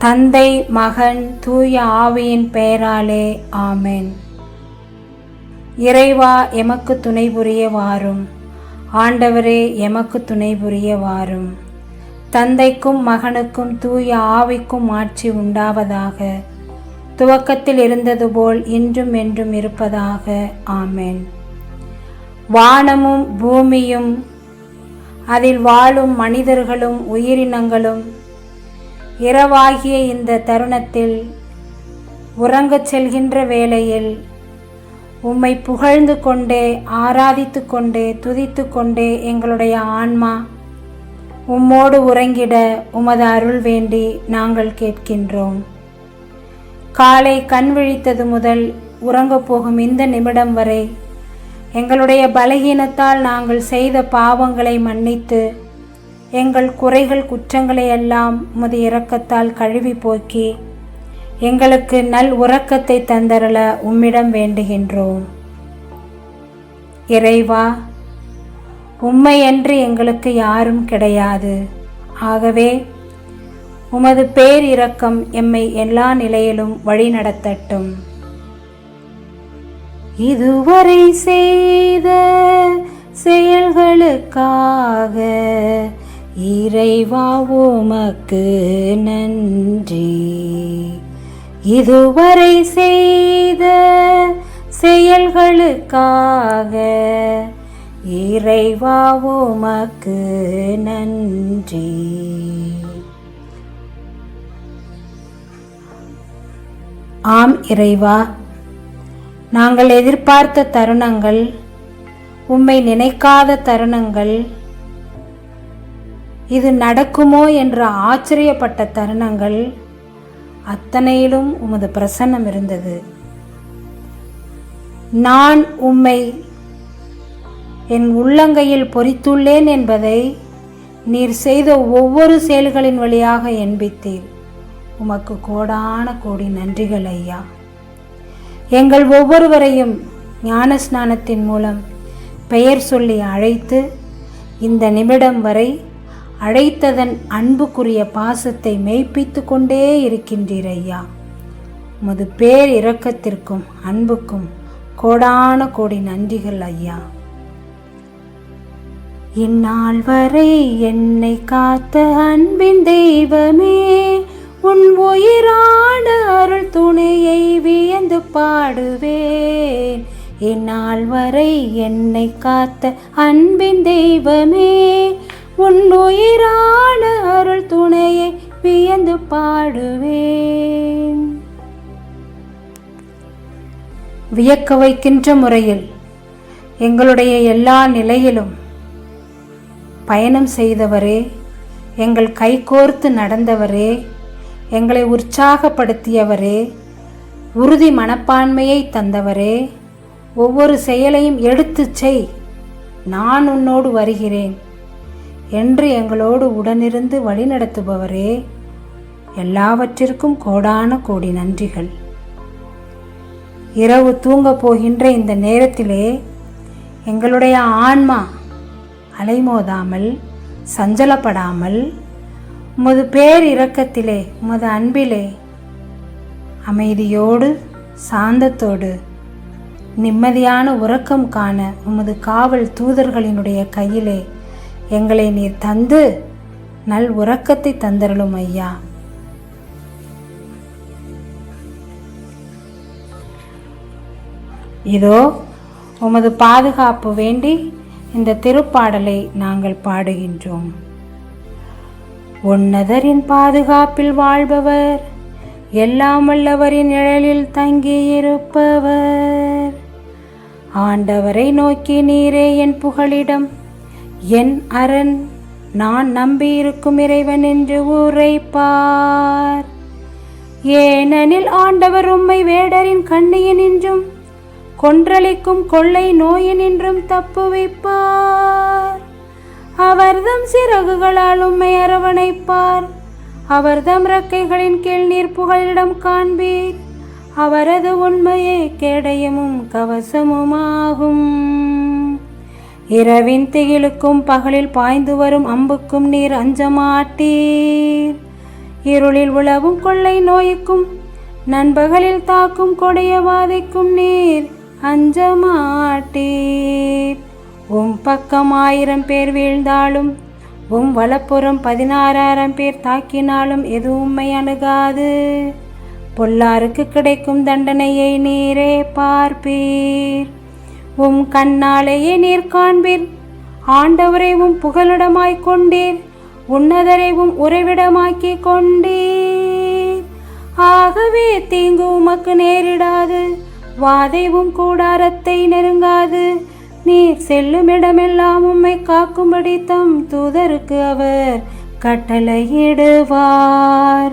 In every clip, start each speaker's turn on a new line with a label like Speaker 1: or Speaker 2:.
Speaker 1: தந்தை மகன் தூய ஆவியின் பெயராலே ஆமென். இறைவா எமக்கு துணை புரிய வாரும். ஆண்டவரே எமக்கு துணை புரிய வாரும். தந்தைக்கும் மகனுக்கும் தூய ஆவிக்கும் ஆட்சி உண்டாவதாக. துவக்கத்தில் இருந்தது போல் இன்றும் என்றும் இருப்பதாக. ஆமேன். வானமும் பூமியும் அதில் வாழும் மனிதர்களும் உயிரினங்களும் இரவாகிய இந்த தருணத்தில் உறங்கச் செல்கின்ற வேளையில் உம்மை புகழ்ந்து கொண்டே ஆராதித்து கொண்டே துதித்து கொண்டே எங்களுடைய ஆன்மா உம்மோடு உறங்கிட உமது அருள் வேண்டி நாங்கள் கேட்கின்றோம். காலை கண் விழித்தது முதல் உறங்கப் போகும் இந்த நிமிடம் வரை எங்களுடைய பலகீனத்தால் நாங்கள் செய்த பாவங்களை மன்னித்து எங்கள் குறைகள் குற்றங்களை எல்லாம் உமது இரக்கத்தால் கழுவி போக்கி எங்களுக்கு நல் உறக்கத்தை தந்தரல உம்மிடம் வேண்டுகின்றோம். இறைவா உம்மையன்று எங்களுக்கு யாரும் கிடையாது. ஆகவே உமது பேர் இரக்கம் எம்மை எல்லா நிலையிலும் வழிநடத்தட்டும். இதுவரை செய்த செயல்களுக்காக இறைவா உமக்கு நன்றி. இதுவரை செய்த செயல்களுக்காக இறைவா உமக்கு நன்றி. ஆம் இறைவா நாங்கள் எதிர்பார்த்த தருணங்கள் உம்மை நினைக்காத தருணங்கள் இது நடக்குமோ என்று ஆச்சரியப்பட்ட தருணங்கள் அத்தனையிலும் உமது பிரசன்னம் இருந்தது. நான் உம்மை என் உள்ளங்கையில் பொறித்துள்ளேன் என்பதை நீர் செய்த ஒவ்வொரு செயல்களின் வழியாக எண்பித்தீர் உமக்கு கோடான கோடி நன்றிகள் ஐயா. எங்கள் ஒவ்வொருவரையும் ஞான ஸ்நானத்தின் மூலம் பெயர் சொல்லி அழைத்து இந்த நிமிடம் வரை அழைத்ததன் அன்புக்குரிய பாசத்தை மெய்ப்பித்து கொண்டே இருக்கின்றீர் ஐயா உமது பேர் இரக்கத்திற்கும் அன்புக்கும் கோடான கோடி நன்றிகள் ஐயா. இந்நாள் வரை என்னை காத்த அன்பின் தெய்வமே உன் உயிரான அருள் துணையை வியந்து பாடுவேன். இந்நாள் வரை என்னை காத்த அன்பின் தெய்வமே உன் உயிரான அருள் துணையை வியந்து பாடுவேன். வியக்க வைக்கின்ற முறையில் எங்களுடைய எல்லா நிலையிலும் பயணம் செய்தவரே எங்கள் கைகோர்த்து நடந்தவரே எங்களை உற்சாகப்படுத்தியவரே உறுதி மனப்பான்மையை தந்தவரே ஒவ்வொரு செயலையும் எடுத்துச் செய் நான் உன்னோடு வருகிறேன். என்று எங்களோடு உடனிருந்து வழிநடத்துபவரே. எல்லாவற்றிற்கும் கோடான கோடி நன்றிகள். இரவு தூங்கப் போகின்ற இந்த நேரத்திலே எங்களுடைய ஆன்மா அலைமோதாமல் சஞ்சலப்படாமல் உமது பேர் இரக்கத்திலே உமது அன்பிலே அமைதியோடு சாந்தத்தோடு நிம்மதியான உறக்கம் காண உமது காவல் தூதர்களினுடைய கையிலே எங்களை நீர் தந்து நல் உறக்கத்தை தந்தருளும் ஐயா. இதோ உமது பாதுகாப்பு வேண்டி இந்த திருப்பாடலை நாங்கள் பாடுகின்றோம். உன்னதரின் பாதுகாப்பில் வாழ்பவர் எல்லாம் வல்லவரின் நிழலில் தங்கியிருப்பவர். ஆண்டவரை நோக்கி நீரே என் புகழிடம் என் அரண் நான் நம்பியிருக்கும் இறைவன் என்று உரைப்பார். ஏனெனில் ஆண்டவர் உம்மை வேடரின் கண்ணியினின்றும் கொன்றளிக்கும் கொள்ளை நோயினின்றும் தப்புவிப்பார் அவர்தம் சிறகுகளால் உம்மை அரவணைப்பார். அவர்தம் இறக்கைகளின் கீழ் நீர் புகழிடம் காண்பீர். அவரது உண்மையே கேடயமும் கவசமுமாகும். இரவின் திகிலுக்கும் பகலில் பாய்ந்து வரும் அம்புக்கும் நீர் அஞ்சமாட்டீர். இருளில் உழவும் கொள்ளை நோய்க்கும் நண்பகலில் தாக்கும் கொடிய வாதைக்கும் நீர் அஞ்சமாட்டீர். உம் பக்கம் ஆயிரம் பேர் வீழ்ந்தாலும் உம் வலப்புறம் பதினாறாயிரம் பேர் தாக்கினாலும் எது அணுகாது? பொல்லாருக்கு கிடைக்கும் தண்டனையை நீரே பார்ப்பீர். உம் கண்ணாலேயே நீர் காண்பீர். ஆண்டவரை உம் புகலிடமாய் கொண்டீர். உன்னதரை உம் உறைவிடமாக்கி கொண்டீர். ஆகவே தீங்கு உமக்கு நேரிடாது. வாதைவும் கூடாரத்தை நெருங்காது. நீர் செல்லும் இடமெல்லாம் உம்மை காக்கும்படி தம் தூதருக்கு அவர் கட்டளையிடுவார்.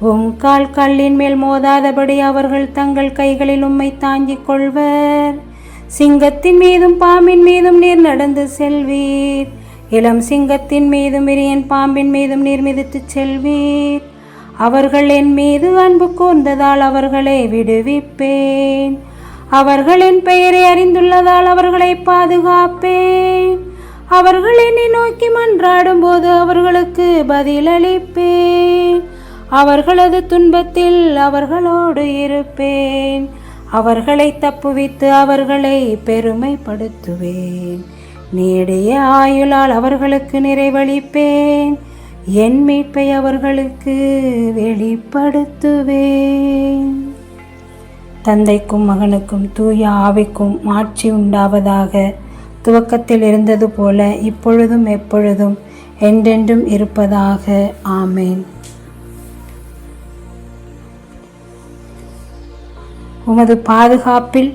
Speaker 1: உங்கால் கல்லின் மேல் மோதாதபடி அவர்கள் தங்கள் கைகளில் உம்மை தாங்கிக் கொள்வர். சிங்கத்தின் மீதும் பாம்பின் மீதும் நீர் நடந்து செல்வீர். இளம் சிங்கத்தின் மீதும் இரியன் பாம்பின் மீதும் நீர் மிதித்துச் செல்வீர். அவர்கள் என் மீது அன்பு கூர்ந்ததால் அவர்களை விடுவிப்பேன். அவர்கள் என் பெயரை அறிந்துள்ளதால் அவர்களை பாதுகாப்பேன். அவர்கள் என்னை நோக்கி மன்றாடும் போது அவர்களுக்கு பதிலளிப்பேன். அவர்களது துன்பத்தில் அவர்களோடு இருப்பேன். அவர்களை தப்புவித்து அவர்களை பெருமைப்படுத்துவேன். நீடிய ஆயுளால் அவர்களுக்கு நிறைவளிப்பேன். என் மீட்பை அவர்களுக்கு வெளிப்படுத்துவேன். தந்தைக்கும் மகனுக்கும் தூய ஆவிக்கும் மாட்சி உண்டாவதாக துவக்கத்தில் இருந்தது போல இப்பொழுதும் எப்பொழுதும் என்றென்றும் இருப்பதாக. ஆமேன். உமது பாதுகாப்பில்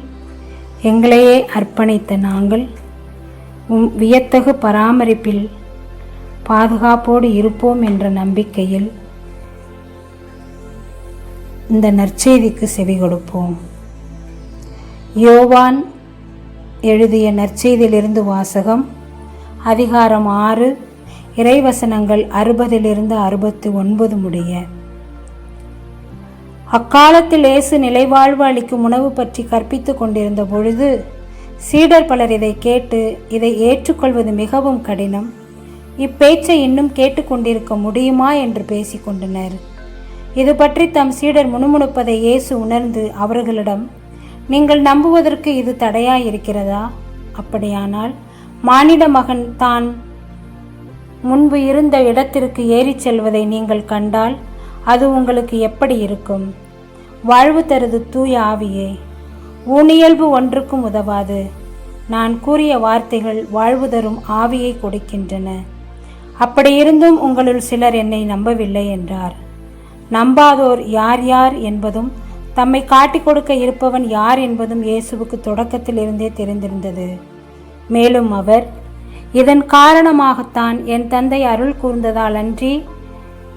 Speaker 1: எங்களையே அர்ப்பணித்த நாங்கள் உம் வியத்தகு பராமரிப்பில் பாதுகாப்போடு இருப்போம் என்ற நம்பிக்கையில் இந்த நற்செய்திக்கு செவி கொடுப்போம். யோவான் எழுதிய நற்செய்தியிலிருந்து வாசகம் அதிகாரம் ஆறு இறைவசனங்கள் அறுபதிலிருந்து அறுபத்தி ஒன்பது முடிய. அக்காலத்தில் இயேசு நிலைவாழ்வு அளிக்கும் உணவு பற்றி கற்பித்துக் கொண்டிருந்த பொழுது சீடர் பலர் இதை கேட்டு இதை ஏற்றுக்கொள்வது மிகவும் கடினம். இப்பேச்சை இன்னும் கேட்டுக்கொண்டிருக்க முடியுமா என்று பேசிக்கொண்டனர் இது பற்றி தம் சீடர் முணுமுணுப்பதை இயேசு உணர்ந்து அவர்களிடம் நீங்கள் நம்புவதற்கு இது தடையாயிருக்கிறதா? அப்படியானால் மானிட மகன் தான் முன்பு இருந்த இடத்திற்கு ஏறிச் செல்வதை நீங்கள் கண்டால் அது உங்களுக்கு எப்படி இருக்கும்? வாழ்வு தருது தூய ஆவியே ஊனியல்பு ஒன்றுக்கும் உதவாது. நான் கூறிய வார்த்தைகள் வாழ்வு தரும் ஆவியை கொடுக்கின்றன. அப்படியிருந்தும் உங்களுள் சிலர் என்னை நம்பவில்லை என்றார். நம்பாதோர் யார் யார் என்பதும் தம்மை காட்டிக் கொடுக்க இருப்பவன் யார் என்பதும் இயேசுவுக்கு தொடக்கத்தில் இருந்தே தெரிந்திருந்தது. மேலும் அவர் இதன் காரணமாகத்தான் என் தந்தை அருள் கூர்ந்ததால் அன்றி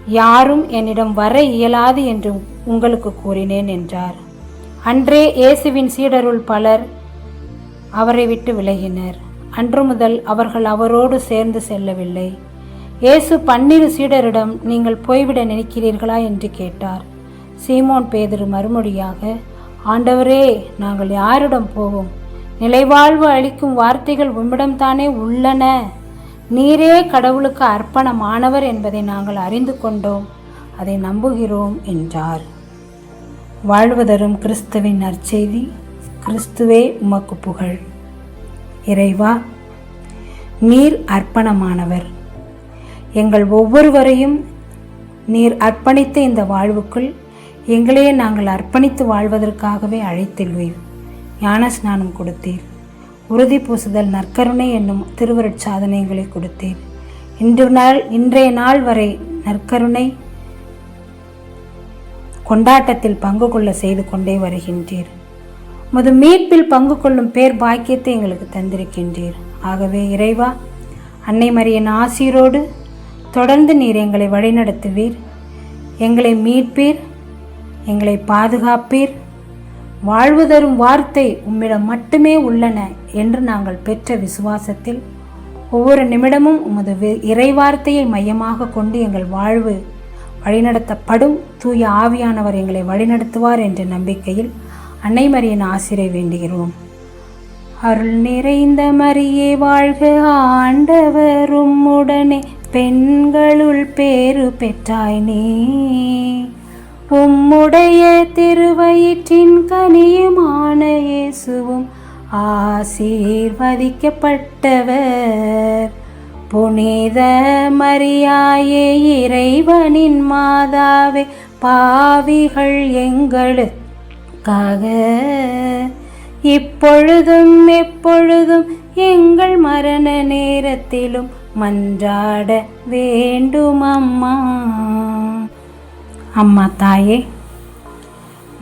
Speaker 1: யாரும் என்னிடம் வர இயலாது என்று உங்களுக்கு கூறினேன் என்றார். அன்றே இயேசுவின் சீடருள் பலர் அவரை விட்டு விலகினர். அன்று முதல் அவர்கள் அவரோடு சேர்ந்து செல்லவில்லை. இயேசு பன்னிரு சீடரிடம் நீங்கள் போய்விட நினைக்கிறீர்களா? என்று கேட்டார். சீமோன் பேதுரு மறுமொழியாக ஆண்டவரே நாங்கள் யாரிடம் போவோம்? நிலைவாழ்வு அளிக்கும் வார்த்தைகள் உம்மிடம்தானே உள்ளன? நீரே கடவுளுக்கு அர்ப்பணமானவர் என்பதை நாங்கள் அறிந்து கொண்டோம். அதை நம்புகிறோம் என்றார். வாழ்வதரும் கிறிஸ்துவின் நற்செய்தி கிறிஸ்துவே உமக்கு புகழ். இறைவா நீர் அர்ப்பணமானவர். எங்கள் ஒவ்வொருவரையும் நீர் அர்ப்பணித்த இந்த வாழ்வுக்குள் எங்களையே நாங்கள் அர்ப்பணித்து வாழ்வதற்காகவே அழைத்துள்ளீர் ஞான ஸ்நானம் கொடுத்தீர். உறுதி பூசுதல் நற்கருணை என்னும் திருவருட் சாதனைகளை கொடுத்தீர் இன்று நாள் இன்றைய நாள் வரை நற்கருணை கொண்டாட்டத்தில் பங்கு கொள்ள செய்து கொண்டே வருகின்றீர். முது மீட்பில் பங்கு கொள்ளும் பேர் பாக்கியத்தை எங்களுக்கு தந்திருக்கின்றீர். ஆகவே இறைவா அன்னை மரியன் ஆசீரோடு தொடர்ந்து நீர் எங்களை வழிநடத்துவீர். எங்களை மீட்பீர். எங்களை பாதுகாப்பீர். வாழ்வு தரும் வார்த்தை உம்மிடம் மட்டுமே உள்ளன என்று நாங்கள் பெற்ற விசுவாசத்தில் ஒவ்வொரு நிமிடமும் உமது இறைவார்த்தையை மையமாக கொண்டு எங்கள் வாழ்வு வழிநடத்தப்படும். தூய ஆவியானவர் எங்களை வழிநடத்துவார் என்ற நம்பிக்கையில் அன்னை ஆசிரியை ஆசிரை வேண்டுகிறோம். அருள் நிறைந்த மரியே வாழ்க ஆண்டவரும் உடனே பெண்களுள் பேறு பெற்றாய் நீ. உம்முடைய திருவயிற்றின் கனியுமான இயேசுவும் ஆசீர்வதிக்கப்பட்டவர். புனித மரியாயே இறைவனின் மாதாவே பாவிகள் எங்களுக்காக. இப்பொழுதும் எப்பொழுதும் எங்கள் மரண நேரத்திலும் மன்றாட வேண்டும் அம்மா அம்மா தாயே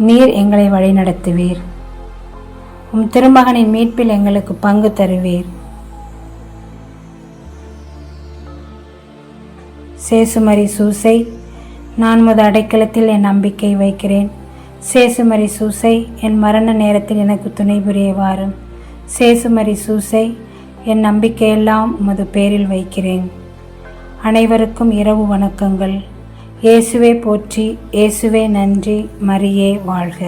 Speaker 1: நீர் எங்களை வழிநடத்துவீர். உம் திருமகனின் மீட்பில் எங்களுக்கு பங்கு தருவீர். சேசுமரி சூசை நான் முத அடைக்கலத்தில் என் நம்பிக்கை வைக்கிறேன். சேசுமரி சூசை என் மரண நேரத்தில் எனக்கு துணை புரிய வாரும் சேசுமரி சூசை என் நம்பிக்கையெல்லாம் உமது பேரில் வைக்கிறேன். அனைவருக்கும் இரவு வணக்கங்கள். இயேசுவே போற்றி இயேசுவே நன்றி மரியே வாழ்க.